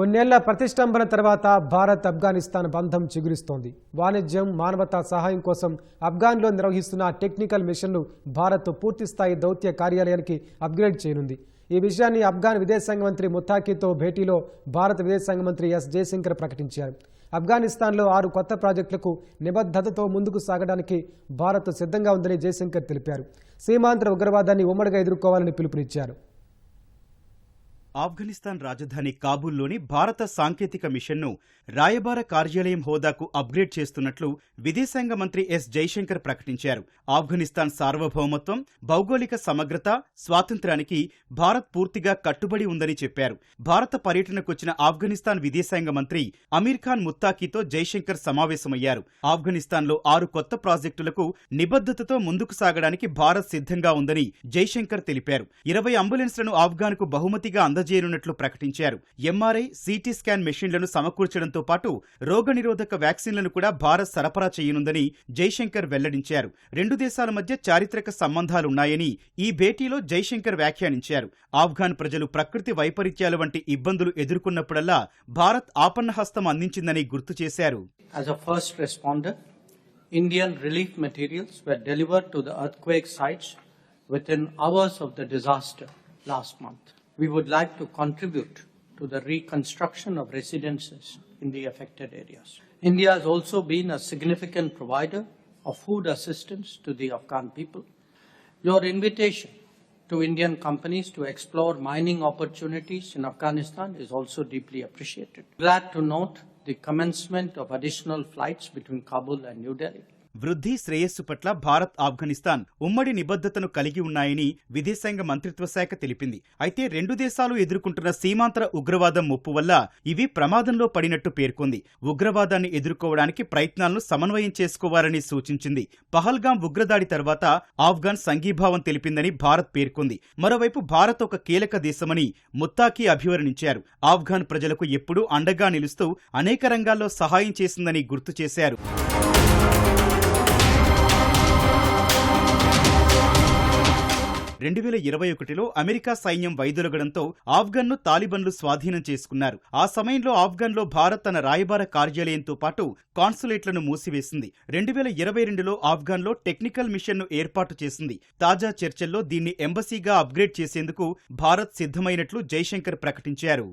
కొన్నేళ్ళ ప్రతిష్టంభన తర్వాత భారత్ ఆఫ్ఘనిస్తాన్ బంధం చిగురిస్తోంది. వాణిజ్యం మానవతా సహాయం కోసం ఆఫ్ఘాన్లో నిర్వహిస్తున్న టెక్నికల్ మిషన్ను భారత్ పూర్తిస్థాయి దౌత్య కార్యాలయానికి అప్గ్రేడ్ చేయనుంది. ఈ విషయాన్ని ఆఫ్ఘాన్ విదేశాంగ మంత్రి ముత్తాకీతో భేటీలో భారత విదేశాంగ మంత్రి ఎస్ జయశంకర్ ప్రకటించారు. ఆఫ్ఘనిస్తాన్లో ఆరు కొత్త ప్రాజెక్టులకు నిబద్ధతతో ముందుకు సాగడానికి భారత్ సిద్ధంగా ఉందని జయశంకర్ తెలిపారు. సీమాంతర ఉగ్రవాదాన్ని ఉమ్మడిగా ఎదుర్కోవాలని పిలుపునిచ్చారు. ఆఫ్ఘనిస్తాన్ రాజధాని కాబూల్లోని భారత సాంకేతిక మిషన్ను రాయబార కార్యాలయం హోదాకు అప్గ్రేడ్ చేస్తున్నట్లు విదేశాంగ మంత్రి ఎస్. జైశంకర్ ప్రకటించారు. ఆఫ్ఘనిస్తాన్ సార్వభౌమత్వం భౌగోళిక సమగ్రత స్వాతంత్ర్యానికి భారత్ పూర్తిగా కట్టుబడి ఉందని చెప్పారు. భారత పర్యటనకొచ్చిన ఆఫ్ఘనిస్తాన్ విదేశాంగ మంత్రి అమీర్ ఖాన్ ముత్తాకీతో జైశంకర్ సమావేశమయ్యారు. ఆఫ్ఘనిస్తాన్లో ఆరు కొత్త ప్రాజెక్టులకు నిబద్ధతతో ముందుకు సాగడానికి భారత్ సిద్ధంగా ఉందని జైశంకర్ తెలిపారు. ఇరవై అంబులెన్స్లను ఆఫ్ఘాన్కు బహుమతిగా అందజేయనున్నట్లు ప్రకటించారు. ఎంఆర్ఐ సిటీ స్కాన్ మెషిన్లను సమకూర్చడంతో పాటు రోగనిరోధక వ్యాక్సిన్లను కూడా భారత్ సరఫరా చేయనుందని జైశంకర్ వెల్లడించారు. రెండు దేశాల మధ్య చారిత్రక సంబంధాలున్నాయని ఈ భేటీలో జైశంకర్ వ్యాఖ్యానించారు. ఆఫ్ఘాన్ ప్రజలు ప్రకృతి వైపరీత్యాల వంటి ఇబ్బందులు ఎదుర్కొన్నప్పుడల్లా భారత్ ఆపన్నహస్తం అందించిందని గుర్తు చేశారు. Indian relief materials were delivered to the earthquake sites within hours of the disaster last month. We would like to contribute to the reconstruction of residences in the affected areas. India has also been a significant provider of food assistance to the Afghan people. Your invitation to Indian companies to explore mining opportunities in Afghanistan is also deeply appreciated. Glad to note the commencement of additional flights between Kabul and New Delhi. వృద్ధి శ్రేయస్సు పట్ల భారత్ ఆఫ్ఘనిస్తాన్ ఉమ్మడి నిబద్ధతను కలిగి ఉన్నాయని విదేశాంగ మంత్రిత్వ శాఖ తెలిపింది. అయితే రెండు దేశాలు ఎదుర్కొంటున్న సీమాంతర ఉగ్రవాదం ముప్పు వల్ల ఇవి ప్రమాదంలో పడినట్టు పేర్కొంది. ఉగ్రవాదాన్ని ఎదుర్కోవడానికి ప్రయత్నాలను సమన్వయం చేసుకోవాలని సూచించింది. పహల్గాం ఉగ్రదాడి తర్వాత ఆఫ్ఘాన్ సంఘీభావం తెలిపిందని భారత్ పేర్కొంది. మరోవైపు భారత్ ఒక కీలక దేశమని ముత్తాకి అభివర్ణించారు. ఆఫ్ఘాన్ ప్రజలకు ఎప్పుడూ అండగా నిలుస్తూ అనేక రంగాల్లో సహాయం చేసిందని గుర్తు చేశారు. రెండు వేల ఇరవై ఒకటిలో అమెరికా సైన్యం వైదొలగడంతో ఆఫ్ఘన్ను తాలిబన్లు స్వాధీనం చేసుకున్నారు. ఆ సమయంలో ఆఫ్ఘన్లో భారత్ తన రాయబార కార్యాలయంతో పాటు కాన్సులేట్లను మూసివేసింది. రెండు వేల ఇరవై రెండులో ఆఫ్ఘన్లో టెక్నికల్ మిషన్ను ఏర్పాటు చేసింది. తాజా చర్చల్లో దీన్ని ఎంబసీగా అప్గ్రేడ్ చేసేందుకు భారత్ సిద్ధమైనట్లు జైశంకర్ ప్రకటించారు.